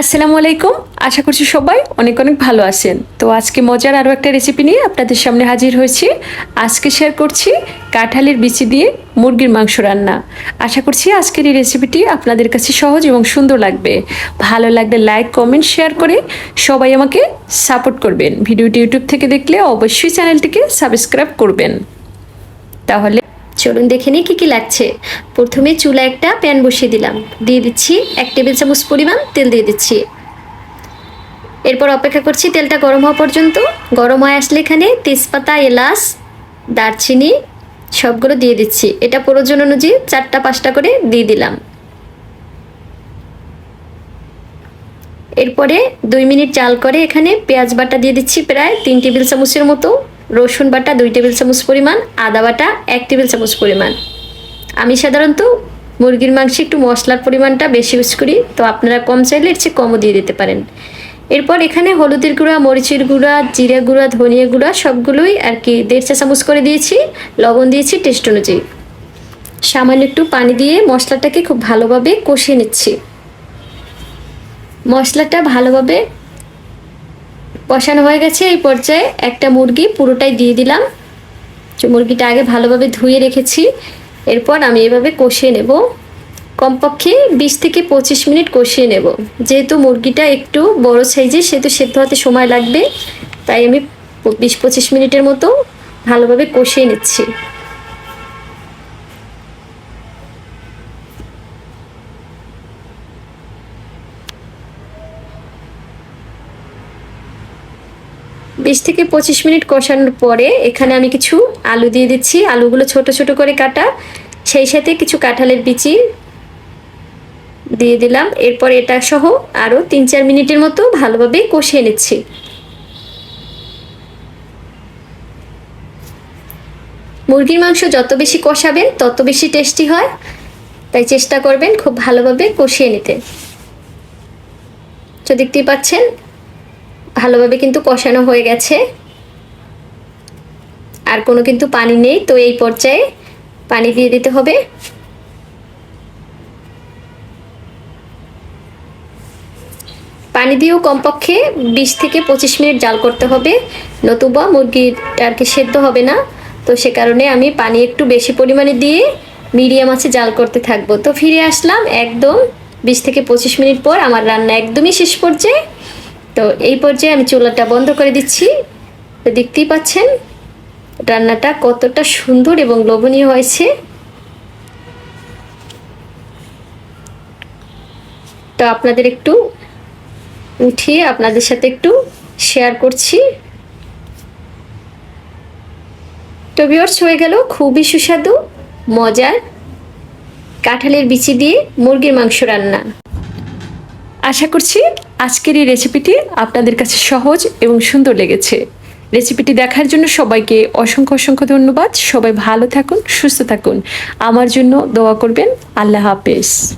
আসসালামু আলাইকুম। আশা করছি সবাই অনেক অনেক ভালো আছেন। তো আজকে মজার আরও একটা রেসিপি নিয়ে আপনাদের সামনে হাজির হয়েছি। আজকে শেয়ার করছি কাঁঠালের বিচি দিয়ে মুরগির মাংস রান্না। আশা করছি আজকের এই রেসিপিটি আপনাদের কাছে সহজ এবং সুন্দর লাগবে। ভালো লাগলে লাইক কমেন্ট শেয়ার করে সবাই আমাকে সাপোর্ট করবেন। ভিডিওটি ইউটিউব থেকে দেখলে অবশ্যই চ্যানেলটিকে সাবস্ক্রাইব করবেন। তাহলে চলুন দেখে নিই কী কী লাগছে। প্রথমে চুলা একটা প্যান বসিয়ে দিলাম। দিয়ে দিচ্ছি এক টেবিল চামচ পরিমাণ তেল দিয়ে দিচ্ছি। এরপর অপেক্ষা করছি তেলটা গরম হওয়া পর্যন্ত। গরম হয়ে আসলে এখানে তেজপাতা, এলাচ, দারচিনি সবগুলো দিয়ে দিচ্ছি। এটা প্রয়োজন অনুযায়ী চারটা, পাঁচটা করে দিয়ে দিলাম। এরপরে দুই মিনিট চাল করে এখানে পেঁয়াজ বাটা দিয়ে দিচ্ছি প্রায় তিন টেবিল চামচের মতো। রসুন বাটা দুই টেবিল চামচ পরিমাণ, আদা বাটা এক টেবিল চামচ পরিমাণ। আমি সাধারণত মুরগির মাংসে একটু মশলার পরিমাণটা বেশি ইউজ করি, তো আপনারা কম চাইলে এর চেয়ে কমও দিয়ে দিতে পারেন। এরপর এখানে হলুদের গুঁড়া, মরিচের গুঁড়া, জিরা গুঁড়া, ধনিয়া গুঁড়া সবগুলোই আর কি দেড় চা চামচ করে দিয়েছি। লবণ দিয়েছি টেস্ট অনুযায়ী। সামান্য একটু পানি দিয়ে মশলাটাকে খুব ভালোভাবে কষিয়ে নিচ্ছি। মশলাটা ভালোভাবে কষানো হয়ে গেছে এই পর্যায়ে একটা মুরগি পুরোটাই দিয়ে দিলাম। মুরগিটা আগে ভালোভাবে ধুয়ে রেখেছি। এরপর আমি এভাবে কষিয়ে নেব। কমপক্ষে বিশ থেকে পঁচিশ মিনিট কষিয়ে নেব। যেহেতু মুরগিটা একটু বড় সাইজের সেহেতু সেদ্ধ হতে সময় লাগবে। তাই আমি বিশ পঁচিশ মিনিটের মতো ভালোভাবে কষিয়ে নিচ্ছি। বিশ থেকে পঁচিশ মিনিট কষানোর পরে এখানে আমি কিছু আলু দিয়ে দিচ্ছি। আলুগুলো ছোট ছোট করে কাটা। সেই সাথে কিছু কাঁঠালের বিচি দিয়ে দিলাম। এরপর এটা সহ আরও তিন চার মিনিটের মতো ভালোভাবে কষিয়ে নিচ্ছি। মুরগির মাংস যত বেশি কষাবেন, তত বেশি টেস্টি হয়। তাই চেষ্টা করবেন খুব ভালোভাবে কষিয়ে নিতে। তো দেখতেই পাচ্ছেন ভালোভাবে কিন্তু কষানো হয়ে গেছে। আর কোনো কিন্তু পানি নেই, তো এই পর্যায়ে পানি দিয়ে দিতে হবে। পানি দিয়েও কমপক্ষে বিশ থেকে পঁচিশ মিনিট জাল করতে হবে। নতুবা মুরগিটা আর কি সেদ্ধ হবে না, তো সে কারণে আমি পানি একটু বেশি পরিমাণে দিয়ে মিডিয়াম আছে জাল করতে থাকব। তো ফিরে আসলাম একদম বিশ থেকে পঁচিশ মিনিট পর, আমার রান্না একদমই শেষ পর্যায়ে। তো এই পর্যায়ে আমি চুলাটা বন্ধ করে দিচ্ছি। তো দেখতেই পাচ্ছেন, রান্নাটা কতটা সুন্দর এবং লোভনীয় হয়েছে। তো আপনাদের একটু উঠিয়ে আপনাদের সাথে একটু শেয়ার করছি। তো ভিওর্স হয়ে গেল খুবই সুস্বাদু, মজার কাঁঠালের বিচি দিয়ে মুরগির মাংস রান্না। আশা করছি আজকের এই রেসিপিটি আপনাদের কাছে সহজ এবং সুন্দর লেগেছে। রেসিপিটি দেখার জন্য সবাইকে অসংখ্য অসংখ্য ধন্যবাদ। সবাই ভালো থাকুন, সুস্থ থাকুন। আমার জন্য দোয়া করবেন। আল্লাহ হাফেজ।